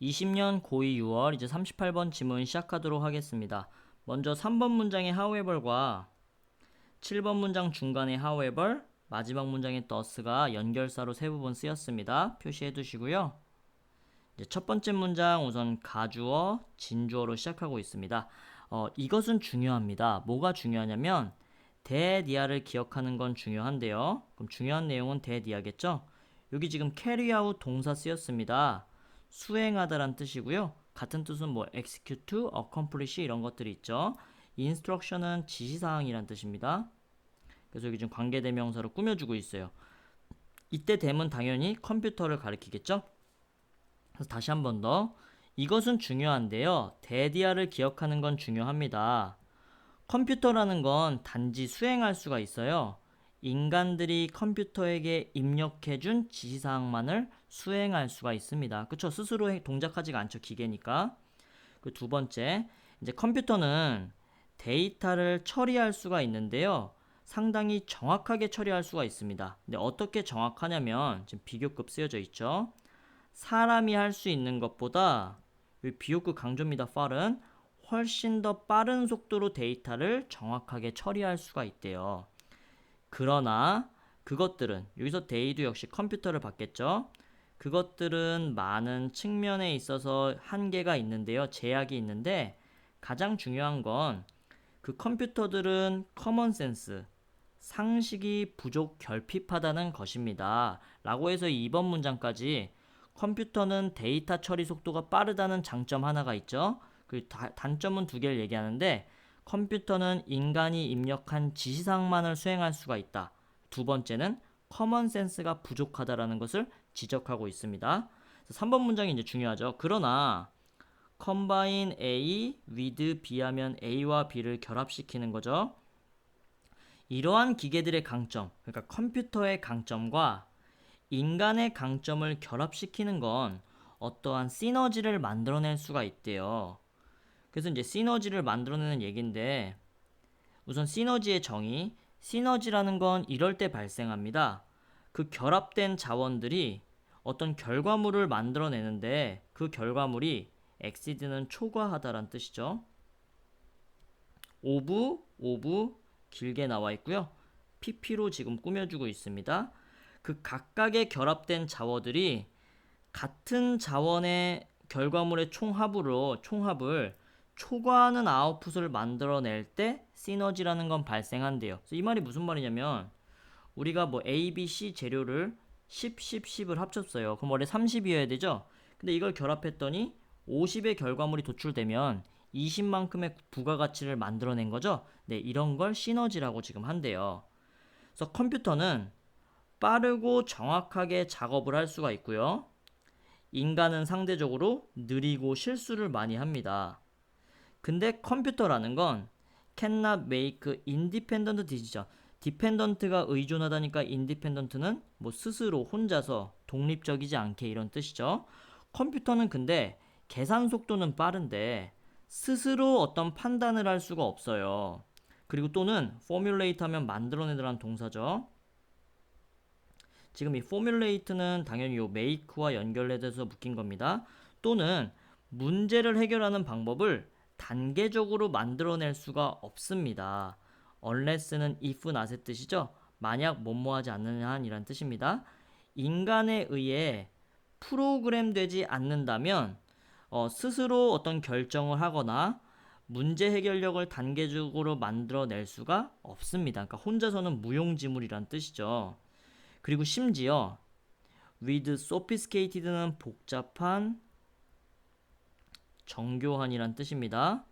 20년 고2 6월 이제 38번 지문 시작하도록 하겠습니다. 먼저 3번 문장의 however과 7번 문장 중간의 however, 마지막 문장의 thus가 연결사로 세 부분 쓰였습니다. 표시해 두시고요. 이제 첫 번째 문장 우선 가주어, 진주어로 시작하고 있습니다. 어, 이것은 중요합니다. 뭐가 중요하냐면 대디아를 기억하는 건 중요한데요. 그럼 중요한 내용은 대디아겠죠? 여기 지금 out 동사 쓰였습니다. 수행하다란 뜻이고요. 같은 뜻은 뭐 execute, accomplish 이런 것들이 있죠. instruction은 지시사항이란 뜻입니다. 그래서 여기 지금 관계대명사로 꾸며주고 있어요. 이때 됨은 당연히 컴퓨터를 가리키겠죠. 그래서 다시 한 번 더. 이것은 중요한데요. 대디아를 기억하는 건 중요합니다. 컴퓨터라는 건 단지 수행할 수가 있어요. 인간들이 컴퓨터에게 입력해준 지시사항만을 수행할 수가 있습니다. 그쵸? 스스로 해- 동작하지가 않죠. 기계니까. 그 두 번째, 이제 컴퓨터는 데이터를 처리할 수가 있는데요. 상당히 정확하게 처리할 수가 있습니다. 근데 어떻게 정확하냐면, 지금 비교급 쓰여져 있죠. 사람이 할 수 있는 것보다, 이 비교급 강조입니다. fal은 훨씬 더 빠른 속도로 데이터를 정확하게 처리할 수가 있대요. 그러나 그것들은 여기서 데이도 역시 컴퓨터를 받겠죠. 그것들은 많은 측면에 있어서 한계가 있는데요. 제약이 있는데 가장 중요한 건 그 컴퓨터들은 커먼 센스, 상식이 부족 결핍하다는 것입니다. 라고 해서 2번 문장까지 컴퓨터는 데이터 처리 속도가 빠르다는 장점 하나가 있죠. 그 다- 단점은 두 개를 얘기하는데 컴퓨터는 인간이 입력한 지시사항만을 수행할 수가 있다. 두 번째는 커먼 센스가 부족하다라는 것을 지적하고 있습니다. 3번 문장이 이제 중요하죠. 그러나 combine A with B 하면 A와 B를 결합시키는 거죠. 이러한 기계들의 강점, 그러니까 컴퓨터의 강점과 인간의 강점을 결합시키는 건 어떠한 시너지를 만들어낼 수가 있대요. 그래서 이제 시너지를 만들어내는 얘기인데 우선 시너지의 정의, 시너지라는 건 이럴 때 발생합니다. 그 결합된 자원들이 어떤 결과물을 만들어내는데 그 결과물이 exceed는 초과하다란 뜻이죠. 오브, 오브 길게 나와 있고요. PP로 지금 꾸며주고 있습니다. 그 각각의 결합된 자원들이 같은 자원의 결과물의 총합으로 총합을 초과하는 아웃풋을 만들어낼 때 시너지라는 건 발생한대요. 이 말이 무슨 말이냐면 우리가 뭐 A, B, C 재료를 10, 10, 10을 합쳤어요. 그럼 원래 30이어야 되죠? 근데 이걸 결합했더니 50의 결과물이 도출되면 20만큼의 부가가치를 만들어낸 거죠? 네, 이런 걸 시너지라고 지금 한대요. 그래서 컴퓨터는 빠르고 정확하게 작업을 할 수가 있고요. 인간은 상대적으로 느리고 실수를 많이 합니다. 근데 컴퓨터라는 건 cannot make independent decision. 디펜던트가 의존하다니까 인디펜던트는 뭐 스스로 혼자서 독립적이지 않게 이런 뜻이죠. 컴퓨터는 근데 계산 속도는 빠른데 스스로 어떤 판단을 할 수가 없어요. 그리고 또는 formulate 하면 만들어내더란 동사죠. 지금 이 formulate는 당연히 요 make와 연결돼서 묶인 겁니다. 또는 문제를 해결하는 방법을 단계적으로 만들어낼 수가 없습니다. unless는 if not의 뜻이죠. 만약 뭐뭐 하지 않느냐 한이란 뜻입니다. 인간에 의해 프로그램 되지 않는다면 어, 스스로 어떤 결정을 하거나 문제 해결력을 단계적으로 만들어낼 수가 없습니다. 그러니까 혼자서는 무용지물이란 뜻이죠. 그리고 심지어 with sophisticated는 복잡한 정교한이란 뜻입니다.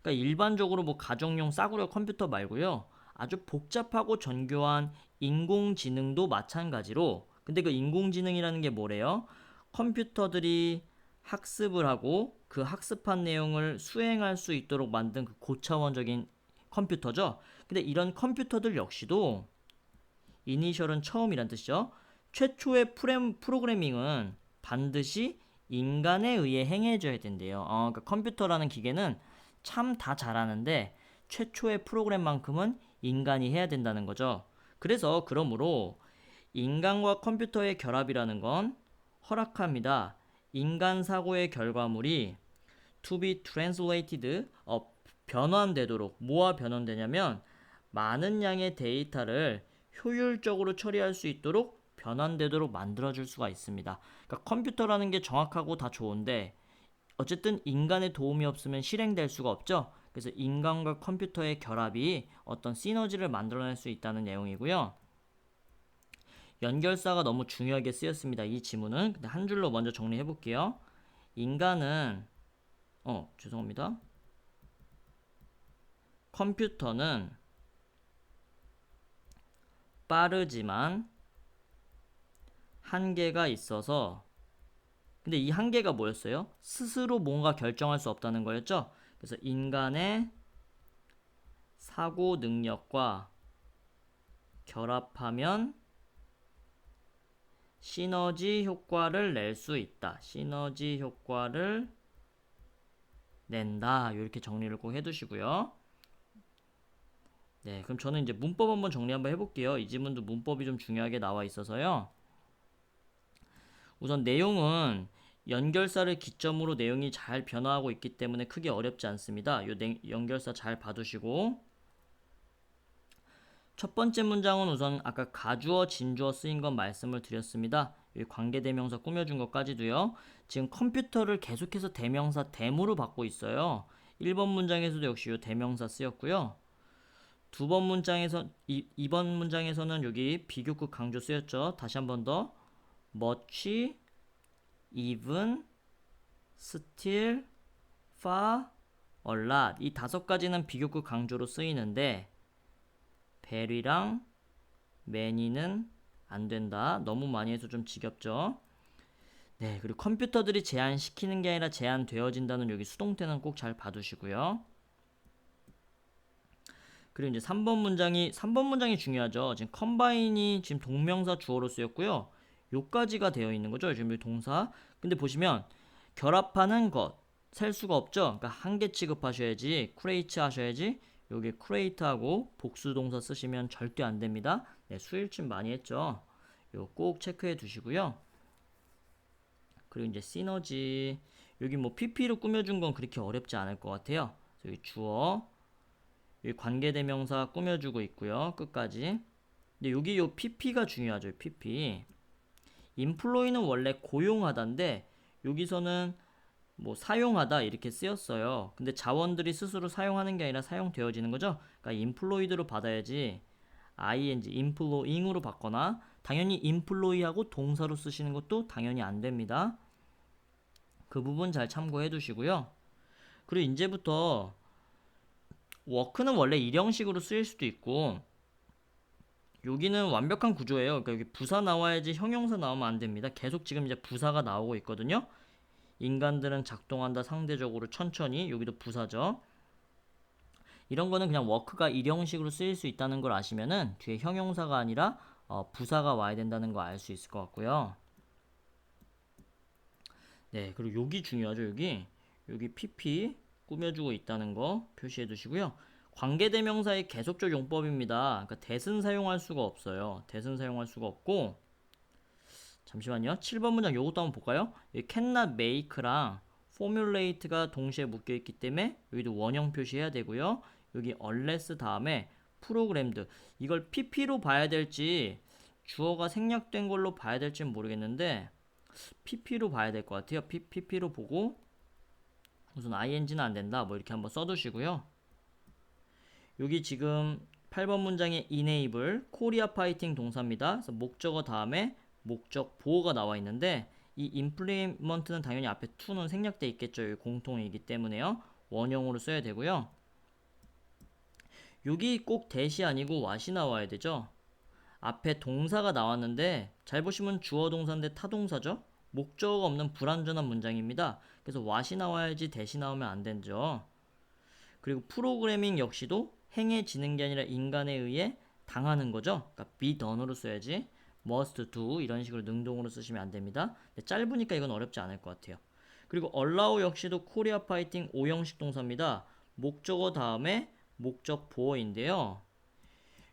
그러니까 일반적으로 뭐 가정용 싸구려 컴퓨터 말고요. 아주 복잡하고 정교한 인공지능도 마찬가지로 근데 그 인공지능이라는 게 뭐래요? 컴퓨터들이 학습을 하고 그 학습한 내용을 수행할 수 있도록 만든 그 고차원적인 컴퓨터죠. 근데 이런 컴퓨터들 역시도 이니셜은 처음이란 뜻이죠. 최초의 프레, 프로그래밍은 반드시 인간에 의해 행해져야 된대요. 어, 그러니까 컴퓨터라는 기계는 참 다 잘하는데 최초의 프로그램만큼은 인간이 해야 된다는 거죠. 그래서 그러므로 인간과 컴퓨터의 결합이라는 건 허락합니다. 인간 사고의 결과물이 to be translated 어, 변환되도록 뭐와 변환되냐면 많은 양의 데이터를 효율적으로 처리할 수 있도록 변환되도록 만들어줄 수가 있습니다. 그러니까 컴퓨터라는 게 정확하고 다 좋은데 어쨌든 인간의 도움이 없으면 실행될 수가 없죠. 그래서 인간과 컴퓨터의 결합이 어떤 시너지를 만들어낼 수 있다는 내용이고요. 연결사가 너무 중요하게 쓰였습니다. 이 지문은 근데 한 줄로 먼저 정리해 볼게요. 인간은 어 죄송합니다. 컴퓨터는 빠르지만 한계가 있어서 근데 이 한계가 뭐였어요? 스스로 뭔가 결정할 수 없다는 거였죠. 그래서 인간의 사고 능력과 결합하면 시너지 효과를 낼 수 있다. 시너지 효과를 낸다. 이렇게 정리를 꼭 해두시고요. 네, 그럼 저는 이제 문법 한번 정리 한번 해볼게요. 이 지문도 문법이 좀 중요하게 나와 있어서요. 우선 내용은 연결사를 기점으로 내용이 잘 변화하고 있기 때문에 크게 어렵지 않습니다. 요 내- 연결사 잘 봐두시고 첫 번째 문장은 우선 아까 가주어, 진주어 쓰인 건 말씀을 드렸습니다. 이 관계 대명사 꾸며준 것까지도요. 지금 컴퓨터를 계속해서 대명사 댐으로 받고 있어요. 1번 문장에서도 역시 이 대명사 쓰였고요. 두 번 문장에서 이, 2번 문장에서는 여기 비교급 강조 쓰였죠. 다시 한 번 더. Much, even, still, far, a lot 이 다섯 가지는 비교급 강조로 쓰이는데 very랑 many는 안 된다. 너무 많이 해서 좀 지겹죠. 네, 그리고 컴퓨터들이 제한시키는 게 아니라 제한되어진다는 여기 수동태는 꼭 잘 봐두시고요. 그리고 이제 3번 문장이 3번 문장이 중요하죠. 지금 컴바인이 지금 동명사 주어로 쓰였고요. 요까지가 되어 있는 거죠. 지금 이 동사. 근데 보시면 결합하는 것 셀 수가 없죠. 그러니까 한 개 취급하셔야지 크레이트 하셔야지 여기 크레이트하고 복수 동사 쓰시면 절대 안 됩니다. 네, 수일침 많이 했죠. 요꼭 체크해 두시고요. 그리고 이제 시너지 여기 뭐 PP로 꾸며준 건 그렇게 어렵지 않을 것 같아요. 여기 주어 여기 관계대명사 꾸며주고 있고요. 끝까지. 근데 여기 요 PP가 중요하죠. PP. 인플로이는 원래 고용하다인데 여기서는 뭐 사용하다 이렇게 쓰였어요. 근데 자원들이 스스로 사용하는 게 아니라 사용되어지는 거죠. 그러니까 인플로이드로 받아야지 ing, 인플로잉으로 받거나 당연히 인플로이하고 동사로 쓰시는 것도 당연히 안 됩니다. 그 부분 잘 참고해 두시고요. 그리고 이제부터 워크는 원래 일형식으로 쓰일 수도 있고 여기는 완벽한 구조예요. 그러니까 여기 부사 나와야지 형용사 나오면 안 됩니다. 계속 지금 이제 부사가 나오고 있거든요. 인간들은 작동한다 상대적으로 천천히 여기도 부사죠. 이런 거는 그냥 워크가 일형식으로 쓰일 수 있다는 걸 아시면은 뒤에 형용사가 아니라 어, 부사가 와야 된다는 거 알 수 있을 것 같고요. 네, 그리고 여기 중요하죠. 여기 여기 PP 꾸며주고 있다는 거 표시해 두시고요. 관계대명사의 계속적 용법입니다. 그러니까 대신 사용할 수가 없어요. 대신 사용할 수가 없고 잠시만요. 7번 문장 요것도 한번 볼까요? 여기 cannot make랑 formulate가 동시에 묶여 있기 때문에 여기도 원형 표시해야 되고요. 여기 unless 다음에 programmed 이걸 pp로 봐야 될지 주어가 생략된 걸로 봐야 될지는 모르겠는데 pp로 봐야 될 것 같아요. Pp로 보고 우선 ing는 안 된다. 뭐 이렇게 한번 써 두시고요. 여기 지금 8번 문장에 enable 코리아 파이팅 동사입니다. 그래서 목적어 다음에 목적 보호가 나와 있는데 이 implement는 당연히 앞에 to는 생략돼 있겠죠. 여기 공통이기 때문에요. 원형으로 써야 되고요. 여기 꼭 대시 아니고 what이 나와야 되죠. 앞에 동사가 나왔는데 잘 보시면 주어 동사인데 타동사죠. 목적어가 없는 불완전한 문장입니다. 그래서 what이 나와야지 대시 나오면 안 되죠. 그리고 프로그래밍 역시도 행해지는 게 아니라 인간에 의해 당하는 거죠. 그러니까 be done으로 써야지. must do 이런 식으로 능동으로 쓰시면 안 됩니다. 짧으니까 이건 어렵지 않을 것 같아요. 그리고 allow 역시도 코리아 파이팅 오형식 동사입니다. 목적어 다음에 목적 보어인데요.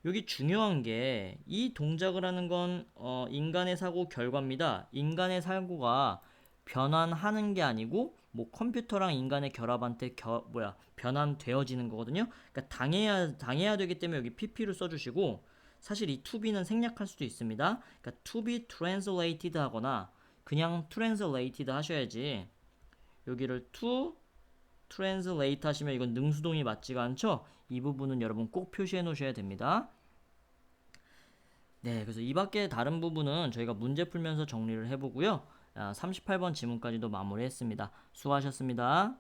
여기 중요한 게 이 동작을 하는 건 어, 인간의 사고 결과입니다. 인간의 사고가 변환하는 게 아니고 뭐 컴퓨터랑 인간의 결합한테 겨, 뭐야 변환되어지는 거거든요. 그러니까 당해야 당해야 되기 때문에 여기 pp를 써주시고 사실 이 to be는 생략할 수도 있습니다. 그러니까 to be translated 하거나 그냥 translated 하셔야지 여기를 to translate 하시면 이건 능수동이 맞지가 않죠? 이 부분은 여러분 꼭 표시해 놓으셔야 됩니다. 네, 그래서 이 밖에 다른 부분은 저희가 문제 풀면서 정리를 해보고요. 아, 38번 지문까지도 마무리했습니다. 수고하셨습니다.